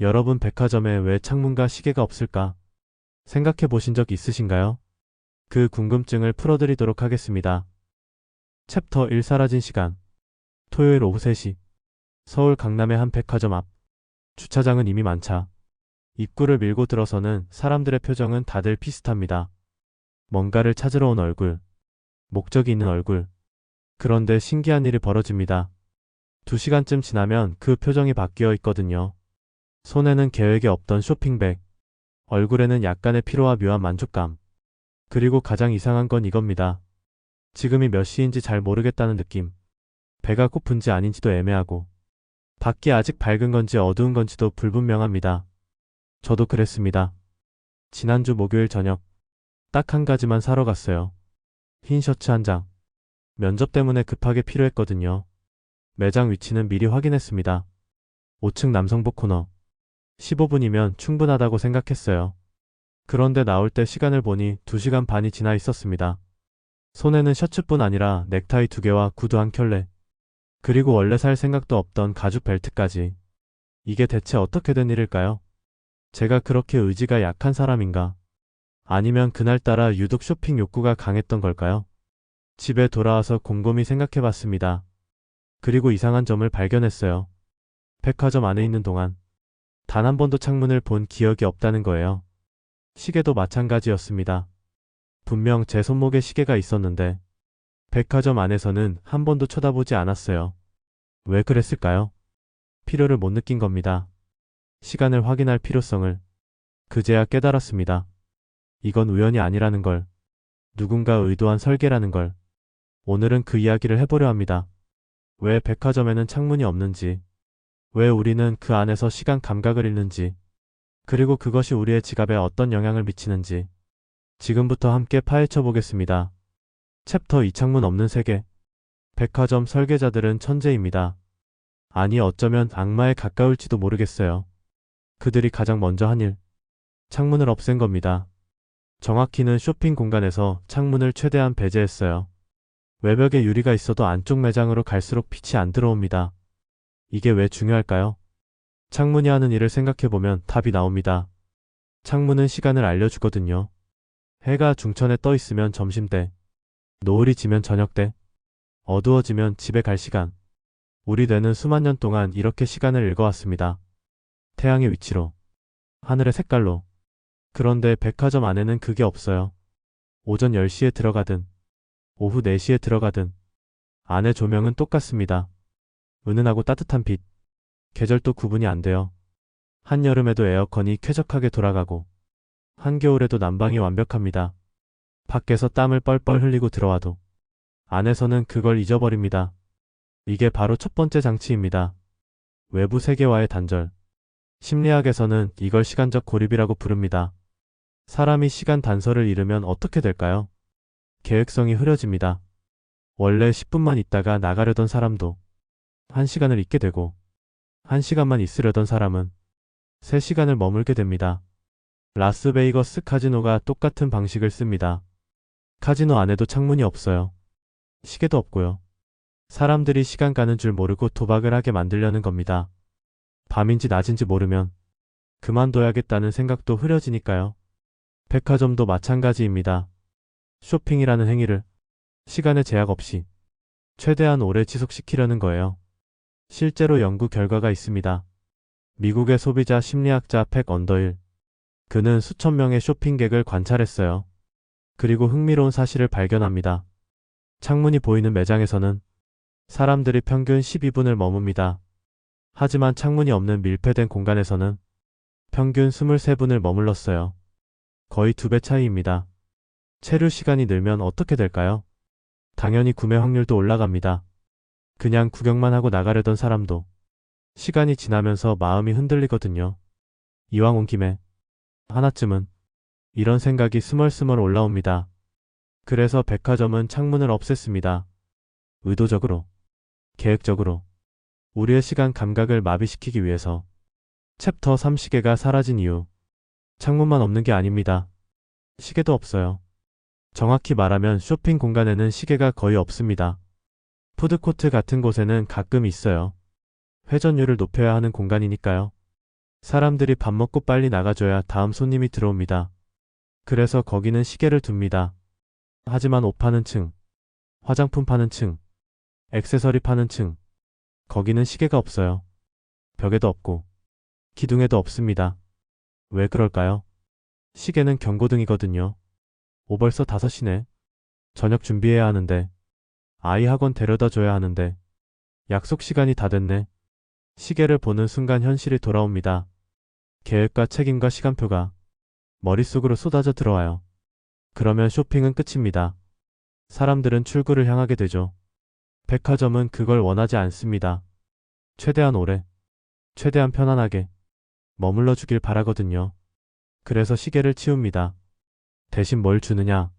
여러분 백화점에 왜 창문과 시계가 없을까? 생각해 보신 적 있으신가요? 그 궁금증을 풀어드리도록 하겠습니다. 챕터 1 사라진 시간 토요일 오후 3시 서울 강남의 한 백화점 앞 주차장은 이미 만차 입구를 밀고 들어서는 사람들의 표정은 다들 비슷합니다. 뭔가를 찾으러 온 얼굴, 목적이 있는 얼굴. 그런데 신기한 일이 벌어집니다. 두 시간쯤 지나면 그 표정이 바뀌어 있거든요. 손에는 계획에 없던 쇼핑백, 얼굴에는 약간의 피로와 묘한 만족감. 그리고 가장 이상한 건 이겁니다. 지금이 몇 시인지 잘 모르겠다는 느낌. 배가 고픈지 아닌지도 애매하고, 밖이 아직 밝은 건지 어두운 건지도 불분명합니다. 저도 그랬습니다. 지난주 목요일 저녁, 딱 한 가지만 사러 갔어요. 흰 셔츠 한 장. 면접 때문에 급하게 필요했거든요. 매장 위치는 미리 확인했습니다. 5층 남성복 코너. 15분이면 충분하다고 생각했어요. 그런데 나올 때 시간을 보니 2시간 반이 지나 있었습니다. 손에는 셔츠뿐 아니라 넥타이 두 개와 구두 한 켤레. 그리고 원래 살 생각도 없던 가죽 벨트까지. 이게 대체 어떻게 된 일일까요? 제가 그렇게 의지가 약한 사람인가? 아니면 그날따라 유독 쇼핑 욕구가 강했던 걸까요? 집에 돌아와서 곰곰이 생각해 봤습니다. 그리고 이상한 점을 발견했어요. 백화점 안에 있는 동안 단 한 번도 창문을 본 기억이 없다는 거예요. 시계도 마찬가지였습니다. 분명 제 손목에 시계가 있었는데 백화점 안에서는 한 번도 쳐다보지 않았어요. 왜 그랬을까요? 필요를 못 느낀 겁니다. 시간을 확인할 필요성을 그제야 깨달았습니다. 이건 우연이 아니라는 걸, 누군가 의도한 설계라는 걸. 오늘은 그 이야기를 해보려 합니다. 왜 백화점에는 창문이 없는지, 왜 우리는 그 안에서 시간 감각을 잃는지, 그리고 그것이 우리의 지갑에 어떤 영향을 미치는지. 지금부터 함께 파헤쳐 보겠습니다. 챕터 이 창문 없는 세계. 백화점 설계자들은 천재입니다. 아니 어쩌면 악마에 가까울지도 모르겠어요. 그들이 가장 먼저 한 일. 창문을 없앤 겁니다. 정확히는 쇼핑 공간에서 창문을 최대한 배제했어요. 외벽에 유리가 있어도 안쪽 매장으로 갈수록 빛이 안 들어옵니다. 이게 왜 중요할까요? 창문이 하는 일을 생각해보면 답이 나옵니다. 창문은 시간을 알려주거든요. 해가 중천에 떠 있으면 점심때, 노을이 지면 저녁때, 어두워지면 집에 갈 시간. 우리 뇌는 수만 년 동안 이렇게 시간을 읽어왔습니다. 태양의 위치로, 하늘의 색깔로. 그런데 백화점 안에는 그게 없어요. 오전 10시에 들어가든, 오후 4시에 들어가든, 안의 조명은 똑같습니다. 은은하고 따뜻한 빛. 계절도 구분이 안 돼요. 한여름에도 에어컨이 쾌적하게 돌아가고, 한겨울에도 난방이 완벽합니다. 밖에서 땀을 뻘뻘 흘리고 들어와도, 안에서는 그걸 잊어버립니다. 이게 바로 첫 번째 장치입니다. 외부 세계와의 단절. 심리학에서는 이걸 시간적 고립이라고 부릅니다. 사람이 시간 단서를 잃으면 어떻게 될까요? 계획성이 흐려집니다. 원래 10분만 있다가 나가려던 사람도 1시간을 있게 되고 1시간만 있으려던 사람은 3시간을 머물게 됩니다. 라스베이거스 카지노가 똑같은 방식을 씁니다. 카지노 안에도 창문이 없어요. 시계도 없고요. 사람들이 시간 가는 줄 모르고 도박을 하게 만들려는 겁니다. 밤인지 낮인지 모르면 그만둬야겠다는 생각도 흐려지니까요. 백화점도 마찬가지입니다. 쇼핑이라는 행위를 시간의 제약 없이 최대한 오래 지속시키려는 거예요. 실제로 연구 결과가 있습니다. 미국의 소비자 심리학자 팩 언더일. 그는 수천 명의 쇼핑객을 관찰했어요. 그리고 흥미로운 사실을 발견합니다. 창문이 보이는 매장에서는 사람들이 평균 12분을 머뭅니다. 하지만 창문이 없는 밀폐된 공간에서는 평균 23분을 머물렀어요. 거의 두 배 차이입니다. 체류 시간이 늘면 어떻게 될까요? 당연히 구매 확률도 올라갑니다. 그냥 구경만 하고 나가려던 사람도 시간이 지나면서 마음이 흔들리거든요. 이왕 온 김에 하나쯤은 이런 생각이 스멀스멀 올라옵니다. 그래서 백화점은 창문을 없앴습니다. 의도적으로, 계획적으로, 우리의 시간 감각을 마비시키기 위해서 챕터 3시계가 사라진 이유. 창문만 없는 게 아닙니다. 시계도 없어요. 정확히 말하면 쇼핑 공간에는 시계가 거의 없습니다. 푸드코트 같은 곳에는 가끔 있어요. 회전율을 높여야 하는 공간이니까요. 사람들이 밥 먹고 빨리 나가줘야 다음 손님이 들어옵니다. 그래서 거기는 시계를 둡니다. 하지만 옷 파는 층, 화장품 파는 층, 액세서리 파는 층, 거기는 시계가 없어요. 벽에도 없고, 기둥에도 없습니다. 왜 그럴까요? 시계는 경고등이거든요. 오 벌써 5시네. 저녁 준비해야 하는데, 아이 학원 데려다 줘야 하는데, 약속 시간이 다 됐네. 시계를 보는 순간 현실이 돌아옵니다. 계획과 책임과 시간표가 머릿속으로 쏟아져 들어와요. 그러면 쇼핑은 끝입니다. 사람들은 출구를 향하게 되죠. 백화점은 그걸 원하지 않습니다. 최대한 오래, 최대한 편안하게 머물러 주길 바라거든요. 그래서 시계를 치웁니다. 대신 뭘 주느냐?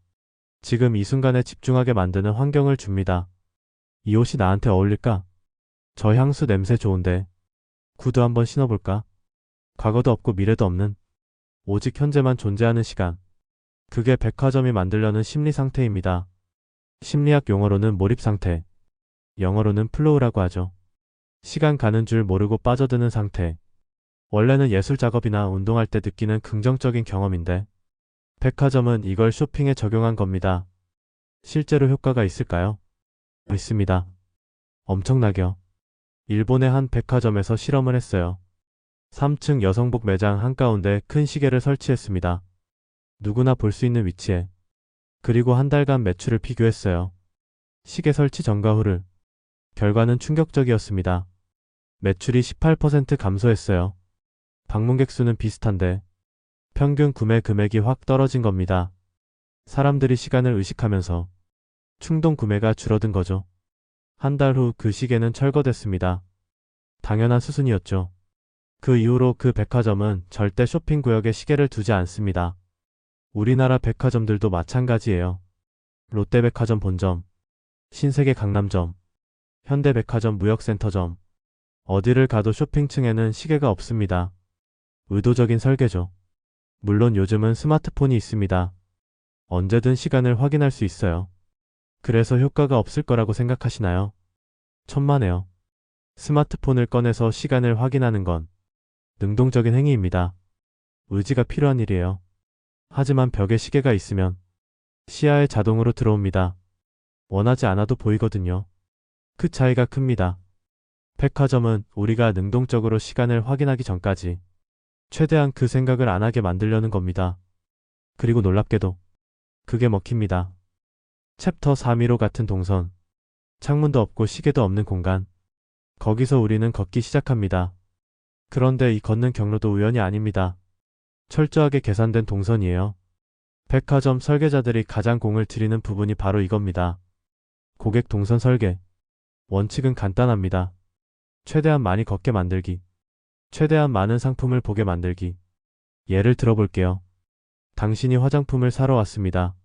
지금 이 순간에 집중하게 만드는 환경을 줍니다. 이 옷이 나한테 어울릴까? 저 향수 냄새 좋은데. 구두 한번 신어볼까? 과거도 없고 미래도 없는 오직 현재만 존재하는 시간. 그게 백화점이 만들려는 심리 상태입니다. 심리학 용어로는 몰입 상태, 영어로는 플로우라고 하죠. 시간 가는 줄 모르고 빠져드는 상태. 원래는 예술 작업이나 운동할 때 느끼는 긍정적인 경험인데, 백화점은 이걸 쇼핑에 적용한 겁니다. 실제로 효과가 있을까요? 있습니다. 엄청나게요. 일본의 한 백화점에서 실험을 했어요. 3층 여성복 매장 한가운데 큰 시계를 설치했습니다. 누구나 볼 수 있는 위치에. 그리고 한 달간 매출을 비교했어요. 시계 설치 전과 후를. 결과는 충격적이었습니다. 매출이 18% 감소했어요. 방문객 수는 비슷한데 평균 구매 금액이 확 떨어진 겁니다. 사람들이 시간을 의식하면서 충동 구매가 줄어든 거죠. 한 달 후 그 시계는 철거됐습니다. 당연한 수순이었죠. 그 이후로 그 백화점은 절대 쇼핑 구역에 시계를 두지 않습니다. 우리나라 백화점들도 마찬가지예요. 롯데백화점 본점, 신세계 강남점, 현대백화점 무역센터점, 어디를 가도 쇼핑층에는 시계가 없습니다. 의도적인 설계죠. 물론 요즘은 스마트폰이 있습니다. 언제든 시간을 확인할 수 있어요. 그래서 효과가 없을 거라고 생각하시나요? 천만에요. 스마트폰을 꺼내서 시간을 확인하는 건 능동적인 행위입니다. 의지가 필요한 일이에요. 하지만 벽에 시계가 있으면 시야에 자동으로 들어옵니다. 원하지 않아도 보이거든요. 그 차이가 큽니다. 백화점은 우리가 능동적으로 시간을 확인하기 전까지 최대한 그 생각을 안 하게 만들려는 겁니다. 그리고 놀랍게도 그게 먹힙니다. 챕터 315 같은 동선. 창문도 없고 시계도 없는 공간. 거기서 우리는 걷기 시작합니다. 그런데 이 걷는 경로도 우연이 아닙니다. 철저하게 계산된 동선이에요. 백화점 설계자들이 가장 공을 들이는 부분이 바로 이겁니다. 고객 동선 설계. 원칙은 간단합니다. 최대한 많이 걷게 만들기. 최대한 많은 상품을 보게 만들기. 예를 들어볼게요. 당신이 화장품을 사러 왔습니다.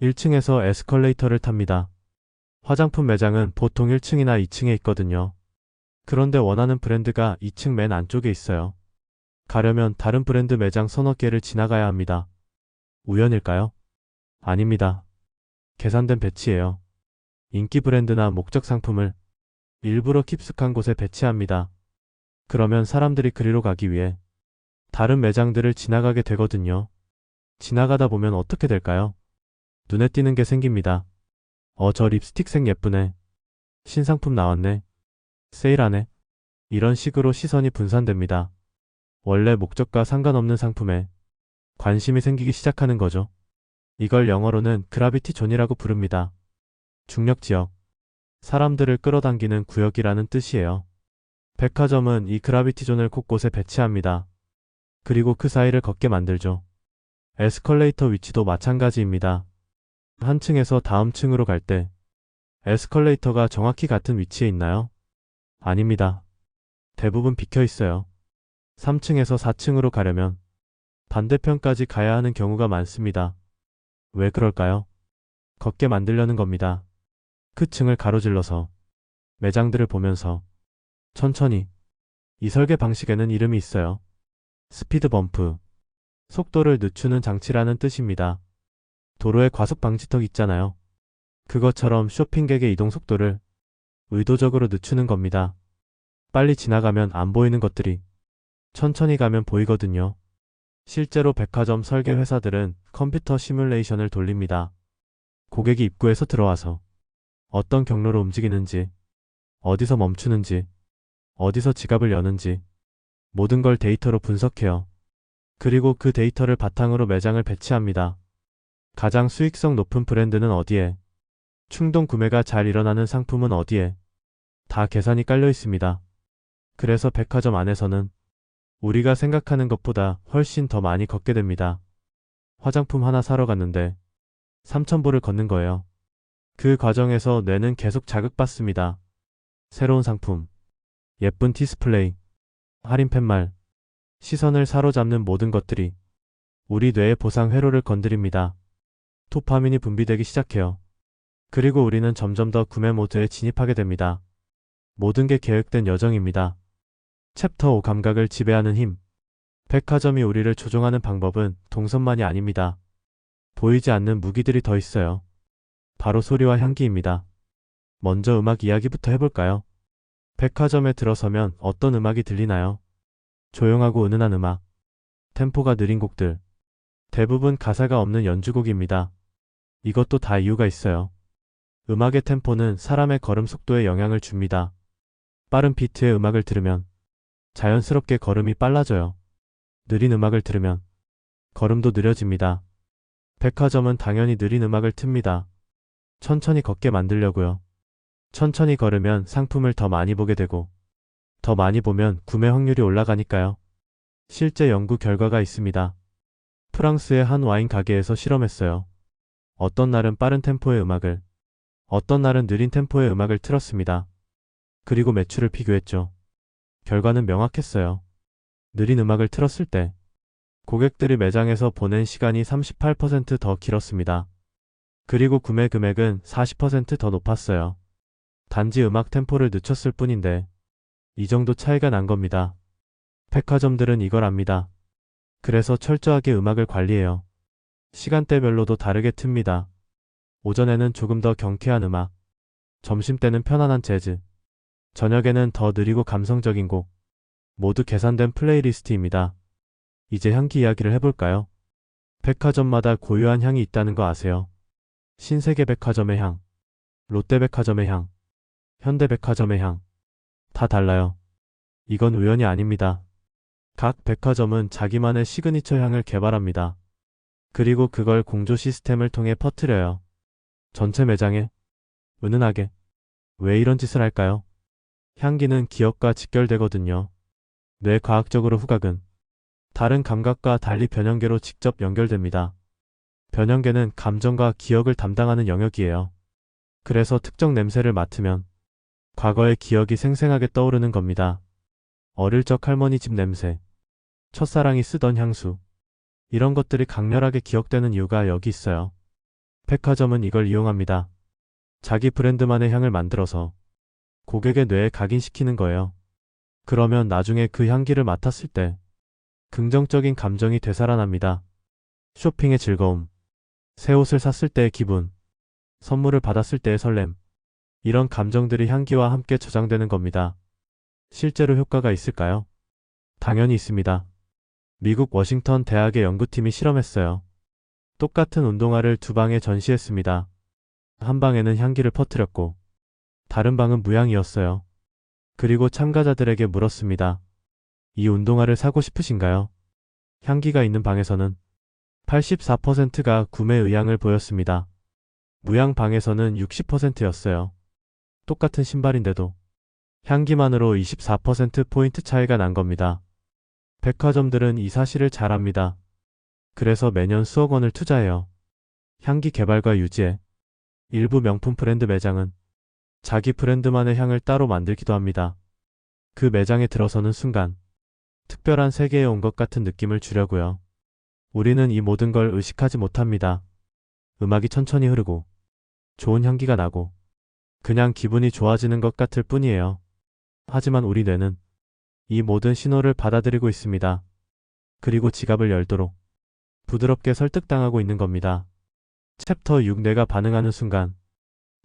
1층에서 에스컬레이터를 탑니다. 화장품 매장은 보통 1층이나 2층에 있거든요. 그런데 원하는 브랜드가 2층 맨 안쪽에 있어요. 가려면 다른 브랜드 매장 서너 개를 지나가야 합니다. 우연일까요? 아닙니다. 계산된 배치예요. 인기 브랜드나 목적 상품을 일부러 깊숙한 곳에 배치합니다. 그러면 사람들이 그리로 가기 위해 다른 매장들을 지나가게 되거든요. 지나가다 보면 어떻게 될까요? 눈에 띄는 게 생깁니다. 어, 저 립스틱 색 예쁘네. 신상품 나왔네. 세일하네. 이런 식으로 시선이 분산됩니다. 원래 목적과 상관없는 상품에 관심이 생기기 시작하는 거죠. 이걸 영어로는 그라비티 존이라고 부릅니다. 중력 지역. 사람들을 끌어당기는 구역이라는 뜻이에요. 백화점은 이 그라비티 존을 곳곳에 배치합니다. 그리고 그 사이를 걷게 만들죠. 에스컬레이터 위치도 마찬가지입니다. 한 층에서 다음 층으로 갈 때 에스컬레이터가 정확히 같은 위치에 있나요? 아닙니다. 대부분 비켜 있어요. 3층에서 4층으로 가려면 반대편까지 가야 하는 경우가 많습니다. 왜 그럴까요? 걷게 만들려는 겁니다. 그 층을 가로질러서 매장들을 보면서 천천히 이 설계 방식에는 이름이 있어요. 스피드 범프. 속도를 늦추는 장치라는 뜻입니다. 도로에 과속 방지턱 있잖아요. 그것처럼 쇼핑객의 이동 속도를 의도적으로 늦추는 겁니다. 빨리 지나가면 안 보이는 것들이 천천히 가면 보이거든요. 실제로 백화점 설계 회사들은 컴퓨터 시뮬레이션을 돌립니다. 고객이 입구에서 들어와서 어떤 경로로 움직이는지, 어디서 멈추는지, 어디서 지갑을 여는지, 모든 걸 데이터로 분석해요. 그리고 그 데이터를 바탕으로 매장을 배치합니다. 가장 수익성 높은 브랜드는 어디에, 충동 구매가 잘 일어나는 상품은 어디에, 다 계산이 깔려 있습니다. 그래서 백화점 안에서는 우리가 생각하는 것보다 훨씬 더 많이 걷게 됩니다. 화장품 하나 사러 갔는데 3,000보를 걷는 거예요. 그 과정에서 뇌는 계속 자극받습니다. 새로운 상품, 예쁜 디스플레이, 할인 팻말, 시선을 사로잡는 모든 것들이 우리 뇌의 보상 회로를 건드립니다. 도파민이 분비되기 시작해요. 그리고 우리는 점점 더 구매 모드에 진입하게 됩니다. 모든 게 계획된 여정입니다. 챕터 5 감각을 지배하는 힘. 백화점이 우리를 조종하는 방법은 동선만이 아닙니다. 보이지 않는 무기들이 더 있어요. 바로 소리와 향기입니다. 먼저 음악 이야기부터 해볼까요? 백화점에 들어서면 어떤 음악이 들리나요? 조용하고 은은한 음악, 템포가 느린 곡들, 대부분 가사가 없는 연주곡입니다. 이것도 다 이유가 있어요. 음악의 템포는 사람의 걸음 속도에 영향을 줍니다. 빠른 비트의 음악을 들으면 자연스럽게 걸음이 빨라져요. 느린 음악을 들으면 걸음도 느려집니다. 백화점은 당연히 느린 음악을 틉니다. 천천히 걷게 만들려고요. 천천히 걸으면 상품을 더 많이 보게 되고 더 많이 보면 구매 확률이 올라가니까요. 실제 연구 결과가 있습니다. 프랑스의 한 와인 가게에서 실험했어요. 어떤 날은 빠른 템포의 음악을, 어떤 날은 느린 템포의 음악을 틀었습니다. 그리고 매출을 비교했죠. 결과는 명확했어요. 느린 음악을 틀었을 때 고객들이 매장에서 보낸 시간이 38%더 길었습니다. 그리고 구매 금액은 40%더 높았어요. 단지 음악 템포를 늦췄을 뿐인데 이 정도 차이가 난 겁니다. 백화점들은 이걸 압니다. 그래서 철저하게 음악을 관리해요. 시간대별로도 다르게 틉니다. 오전에는 조금 더 경쾌한 음악, 점심때는 편안한 재즈, 저녁에는 더 느리고 감성적인 곡, 모두 계산된 플레이리스트입니다. 이제 향기 이야기를 해볼까요? 백화점마다 고유한 향이 있다는 거 아세요? 신세계 백화점의 향, 롯데백화점의 향, 현대백화점의 향, 다 달라요. 이건 우연이 아닙니다. 각 백화점은 자기만의 시그니처 향을 개발합니다. 그리고 그걸 공조 시스템을 통해 퍼뜨려요. 전체 매장에 은은하게 왜 이런 짓을 할까요? 향기는 기억과 직결되거든요. 뇌과학적으로 후각은 다른 감각과 달리 변형계로 직접 연결됩니다. 변형계는 감정과 기억을 담당하는 영역이에요. 그래서 특정 냄새를 맡으면 과거의 기억이 생생하게 떠오르는 겁니다. 어릴 적 할머니 집 냄새, 첫사랑이 쓰던 향수, 이런 것들이 강렬하게 기억되는 이유가 여기 있어요. 백화점은 이걸 이용합니다. 자기 브랜드만의 향을 만들어서 고객의 뇌에 각인시키는 거예요. 그러면 나중에 그 향기를 맡았을 때 긍정적인 감정이 되살아납니다. 쇼핑의 즐거움, 새 옷을 샀을 때의 기분, 선물을 받았을 때의 설렘, 이런 감정들이 향기와 함께 저장되는 겁니다. 실제로 효과가 있을까요? 당연히 있습니다. 미국 워싱턴 대학의 연구팀이 실험했어요. 똑같은 운동화를 두 방에 전시했습니다. 한 방에는 향기를 퍼뜨렸고, 다른 방은 무향이었어요. 그리고 참가자들에게 물었습니다. 이 운동화를 사고 싶으신가요? 향기가 있는 방에서는 84%가 구매 의향을 보였습니다. 무향 방에서는 60%였어요. 똑같은 신발인데도 향기만으로 24%포인트 차이가 난 겁니다. 백화점들은 이 사실을 잘 압니다. 그래서 매년 수억 원을 투자해요. 향기 개발과 유지에 일부 명품 브랜드 매장은 자기 브랜드만의 향을 따로 만들기도 합니다. 그 매장에 들어서는 순간 특별한 세계에 온 것 같은 느낌을 주려고요. 우리는 이 모든 걸 의식하지 못합니다. 음악이 천천히 흐르고 좋은 향기가 나고 그냥 기분이 좋아지는 것 같을 뿐이에요. 하지만 우리 뇌는 이 모든 신호를 받아들이고 있습니다. 그리고 지갑을 열도록 부드럽게 설득당하고 있는 겁니다. 챕터 6 내가 반응하는 순간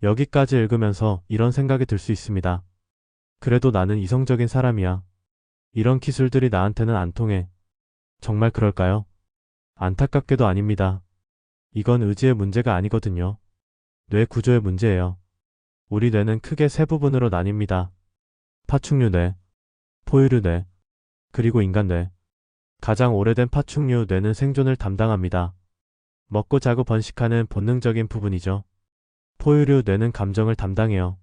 여기까지 읽으면서 이런 생각이 들 수 있습니다. 그래도 나는 이성적인 사람이야. 이런 기술들이 나한테는 안 통해. 정말 그럴까요? 안타깝게도 아닙니다. 이건 의지의 문제가 아니거든요. 뇌 구조의 문제예요. 우리 뇌는 크게 세 부분으로 나뉩니다. 파충류 뇌, 포유류 뇌, 그리고 인간 뇌. 가장 오래된 파충류 뇌는 생존을 담당합니다. 먹고 자고 번식하는 본능적인 부분이죠. 포유류 뇌는 감정을 담당해요.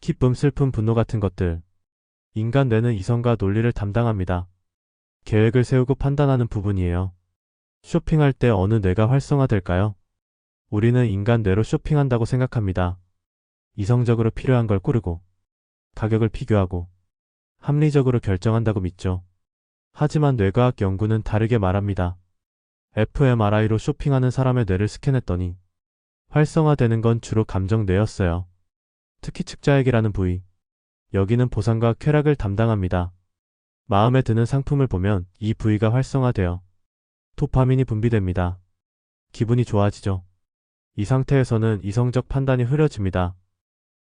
기쁨, 슬픔, 분노 같은 것들. 인간 뇌는 이성과 논리를 담당합니다. 계획을 세우고 판단하는 부분이에요. 쇼핑할 때 어느 뇌가 활성화될까요? 우리는 인간 뇌로 쇼핑한다고 생각합니다. 이성적으로 필요한 걸 고르고, 가격을 비교하고, 합리적으로 결정한다고 믿죠. 하지만 뇌과학 연구는 다르게 말합니다. fMRI로 쇼핑하는 사람의 뇌를 스캔했더니 활성화되는 건 주로 감정 뇌였어요. 특히 측자액이라는 부위. 여기는 보상과 쾌락을 담당합니다. 마음에 드는 상품을 보면 이 부위가 활성화되어 도파민이 분비됩니다. 기분이 좋아지죠. 이 상태에서는 이성적 판단이 흐려집니다.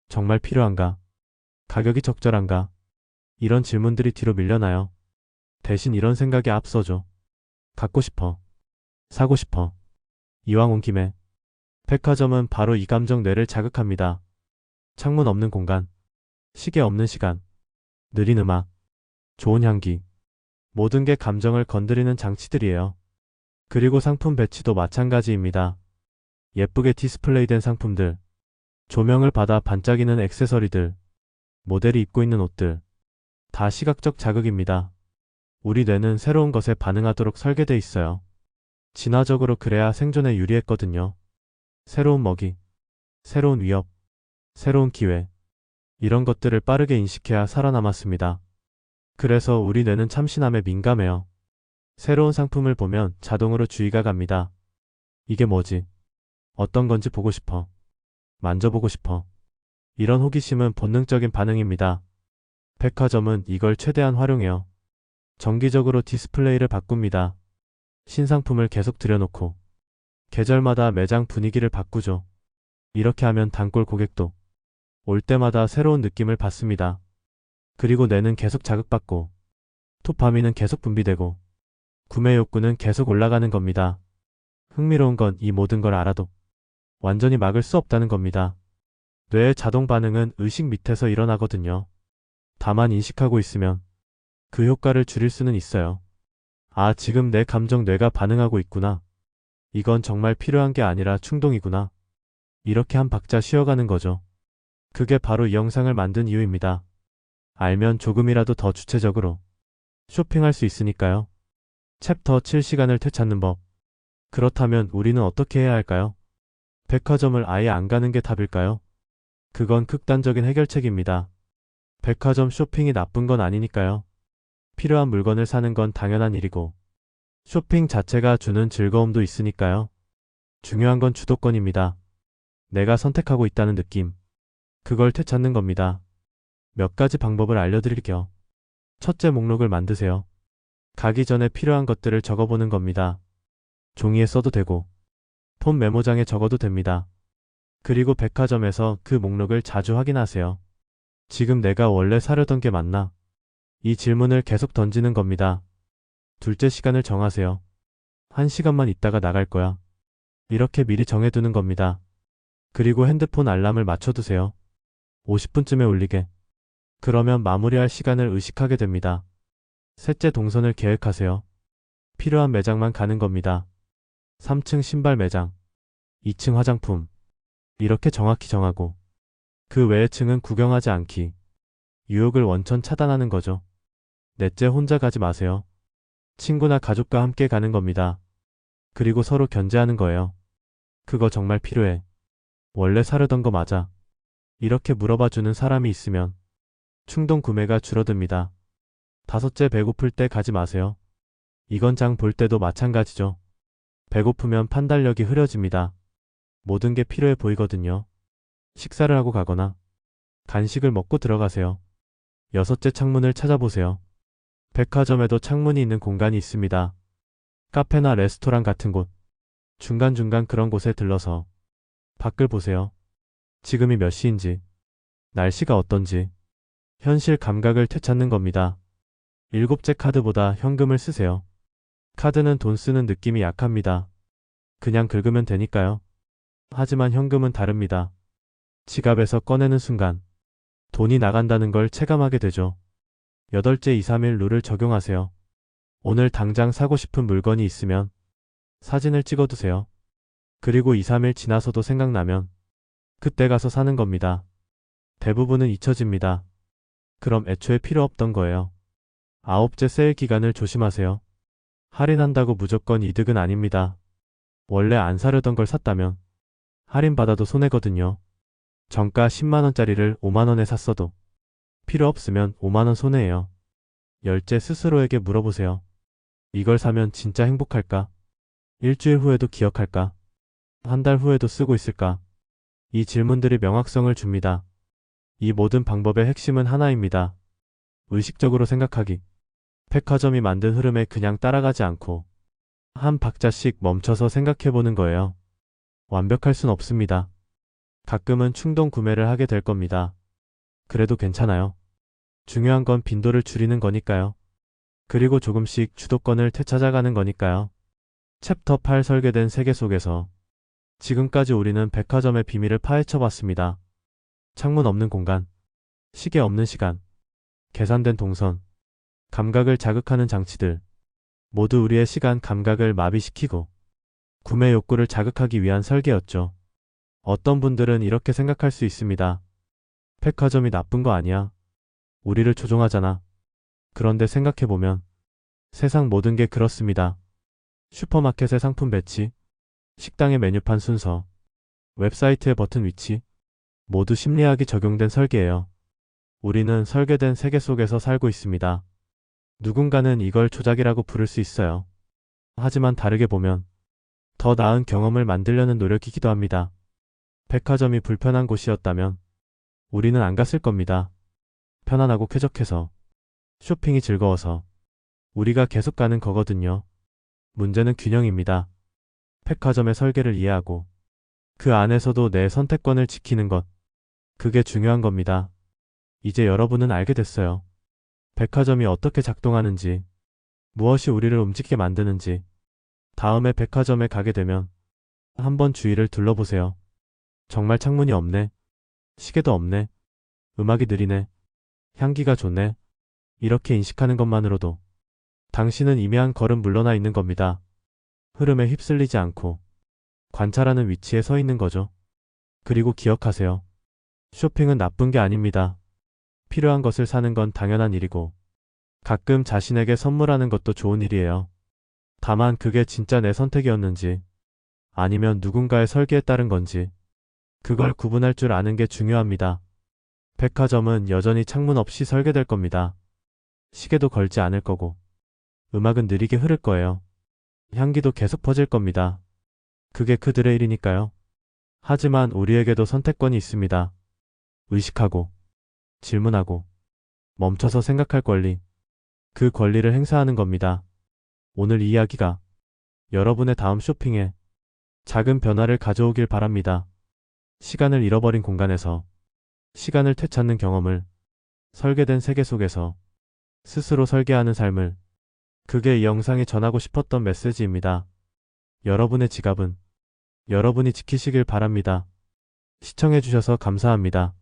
정말 필요한가? 가격이 적절한가? 이런 질문들이 뒤로 밀려나요. 대신 이런 생각이 앞서죠. 갖고 싶어. 사고 싶어. 이왕 온 김에. 백화점은 바로 이 감정 뇌를 자극합니다. 창문 없는 공간. 시계 없는 시간. 느린 음악. 좋은 향기. 모든 게 감정을 건드리는 장치들이에요. 그리고 상품 배치도 마찬가지입니다. 예쁘게 디스플레이된 상품들. 조명을 받아 반짝이는 액세서리들. 모델이 입고 있는 옷들. 다 시각적 자극입니다. 우리 뇌는 새로운 것에 반응하도록 설계돼 있어요. 진화적으로 그래야 생존에 유리했거든요. 새로운 먹이, 새로운 위협, 새로운 기회. 이런 것들을 빠르게 인식해야 살아남았습니다. 그래서 우리 뇌는 참신함에 민감해요. 새로운 상품을 보면 자동으로 주의가 갑니다. 이게 뭐지? 어떤 건지 보고 싶어. 만져보고 싶어. 이런 호기심은 본능적인 반응입니다. 백화점은 이걸 최대한 활용해요. 정기적으로 디스플레이를 바꿉니다. 신상품을 계속 들여놓고 계절마다 매장 분위기를 바꾸죠. 이렇게 하면 단골 고객도 올 때마다 새로운 느낌을 받습니다. 그리고 뇌는 계속 자극받고 도파민은 계속 분비되고 구매 욕구는 계속 올라가는 겁니다. 흥미로운 건 이 모든 걸 알아도 완전히 막을 수 없다는 겁니다. 뇌의 자동 반응은 의식 밑에서 일어나거든요. 다만 인식하고 있으면 그 효과를 줄일 수는 있어요. 아, 지금 내 감정 뇌가 반응하고 있구나. 이건 정말 필요한 게 아니라 충동이구나. 이렇게 한 박자 쉬어가는 거죠. 그게 바로 이 영상을 만든 이유입니다. 알면 조금이라도 더 주체적으로 쇼핑할 수 있으니까요. 챕터 7시간을 되찾는 법. 그렇다면 우리는 어떻게 해야 할까요? 백화점을 아예 안 가는 게 답일까요? 그건 극단적인 해결책입니다. 백화점 쇼핑이 나쁜 건 아니니까요. 필요한 물건을 사는 건 당연한 일이고, 쇼핑 자체가 주는 즐거움도 있으니까요. 중요한 건 주도권입니다. 내가 선택하고 있다는 느낌. 그걸 되찾는 겁니다. 몇 가지 방법을 알려드릴게요. 첫째 목록을 만드세요. 가기 전에 필요한 것들을 적어보는 겁니다. 종이에 써도 되고, 폰 메모장에 적어도 됩니다. 그리고 백화점에서 그 목록을 자주 확인하세요. 지금 내가 원래 사려던 게 맞나? 이 질문을 계속 던지는 겁니다. 둘째 시간을 정하세요. 한 시간만 있다가 나갈 거야. 이렇게 미리 정해두는 겁니다. 그리고 핸드폰 알람을 맞춰두세요. 50분쯤에 울리게. 그러면 마무리할 시간을 의식하게 됩니다. 셋째 동선을 계획하세요. 필요한 매장만 가는 겁니다. 3층 신발 매장, 2층 화장품. 이렇게 정확히 정하고 그 외의 층은 구경하지 않기. 유혹을 원천 차단하는 거죠. 넷째 혼자 가지 마세요. 친구나 가족과 함께 가는 겁니다. 그리고 서로 견제하는 거예요. 그거 정말 필요해. 원래 사려던 거 맞아. 이렇게 물어봐 주는 사람이 있으면 충동 구매가 줄어듭니다. 다섯째 배고플 때 가지 마세요. 이건 장 볼 때도 마찬가지죠. 배고프면 판단력이 흐려집니다. 모든 게 필요해 보이거든요. 식사를 하고 가거나 간식을 먹고 들어가세요. 여섯째 창문을 찾아보세요. 백화점에도 창문이 있는 공간이 있습니다. 카페나 레스토랑 같은 곳. 중간중간 그런 곳에 들러서 밖을 보세요. 지금이 몇 시인지, 날씨가 어떤지, 현실 감각을 되찾는 겁니다. 일곱째 카드보다 현금을 쓰세요. 카드는 돈 쓰는 느낌이 약합니다. 그냥 긁으면 되니까요. 하지만 현금은 다릅니다. 지갑에서 꺼내는 순간 돈이 나간다는 걸 체감하게 되죠. 여덟째 2, 3일 룰을 적용하세요. 오늘 당장 사고 싶은 물건이 있으면 사진을 찍어두세요. 그리고 2, 3일 지나서도 생각나면 그때 가서 사는 겁니다. 대부분은 잊혀집니다. 그럼 애초에 필요 없던 거예요. 아홉째 세일 기간을 조심하세요. 할인한다고 무조건 이득은 아닙니다. 원래 안 사려던 걸 샀다면 할인받아도 손해거든요. 정가 10만원짜리를 5만원에 샀어도 필요 없으면 5만원 손해예요. 열째 스스로에게 물어보세요. 이걸 사면 진짜 행복할까? 일주일 후에도 기억할까? 한 달 후에도 쓰고 있을까? 이 질문들이 명확성을 줍니다. 이 모든 방법의 핵심은 하나입니다. 의식적으로 생각하기. 백화점이 만든 흐름에 그냥 따라가지 않고 한 박자씩 멈춰서 생각해보는 거예요. 완벽할 순 없습니다. 가끔은 충동 구매를 하게 될 겁니다. 그래도 괜찮아요. 중요한 건 빈도를 줄이는 거니까요. 그리고 조금씩 주도권을 되찾아가는 거니까요. 챕터 8 설계된 세계 속에서 지금까지 우리는 백화점의 비밀을 파헤쳐 봤습니다. 창문 없는 공간, 시계 없는 시간, 계산된 동선, 감각을 자극하는 장치들, 모두 우리의 시간 감각을 마비시키고 구매 욕구를 자극하기 위한 설계였죠. 어떤 분들은 이렇게 생각할 수 있습니다. 백화점이 나쁜 거 아니야. 우리를 조종하잖아. 그런데 생각해보면 세상 모든 게 그렇습니다. 슈퍼마켓의 상품 배치, 식당의 메뉴판 순서, 웹사이트의 버튼 위치, 모두 심리학이 적용된 설계예요. 우리는 설계된 세계 속에서 살고 있습니다. 누군가는 이걸 조작이라고 부를 수 있어요. 하지만 다르게 보면 더 나은 경험을 만들려는 노력이기도 합니다. 백화점이 불편한 곳이었다면 우리는 안 갔을 겁니다. 편안하고 쾌적해서 쇼핑이 즐거워서 우리가 계속 가는 거거든요. 문제는 균형입니다. 백화점의 설계를 이해하고 그 안에서도 내 선택권을 지키는 것. 그게 중요한 겁니다. 이제 여러분은 알게 됐어요. 백화점이 어떻게 작동하는지, 무엇이 우리를 움직이게 만드는지, 다음에 백화점에 가게 되면 한번 주위를 둘러보세요. 정말 창문이 없네. 시계도 없네. 음악이 느리네. 향기가 좋네. 이렇게 인식하는 것만으로도 당신은 이미 한 걸음 물러나 있는 겁니다. 흐름에 휩쓸리지 않고 관찰하는 위치에 서 있는 거죠. 그리고 기억하세요. 쇼핑은 나쁜 게 아닙니다. 필요한 것을 사는 건 당연한 일이고 가끔 자신에게 선물하는 것도 좋은 일이에요. 다만 그게 진짜 내 선택이었는지 아니면 누군가의 설계에 따른 건지 그걸 구분할 줄 아는 게 중요합니다. 백화점은 여전히 창문 없이 설계될 겁니다. 시계도 걸지 않을 거고 음악은 느리게 흐를 거예요. 향기도 계속 퍼질 겁니다. 그게 그들의 일이니까요. 하지만 우리에게도 선택권이 있습니다. 의식하고 질문하고 멈춰서 생각할 권리. 그 권리를 행사하는 겁니다. 오늘 이 이야기가 여러분의 다음 쇼핑에 작은 변화를 가져오길 바랍니다. 시간을 잃어버린 공간에서 시간을 되찾는 경험을 설계된 세계 속에서 스스로 설계하는 삶을 그게 이 영상이 전하고 싶었던 메시지입니다. 여러분의 지갑은 여러분이 지키시길 바랍니다. 시청해주셔서 감사합니다.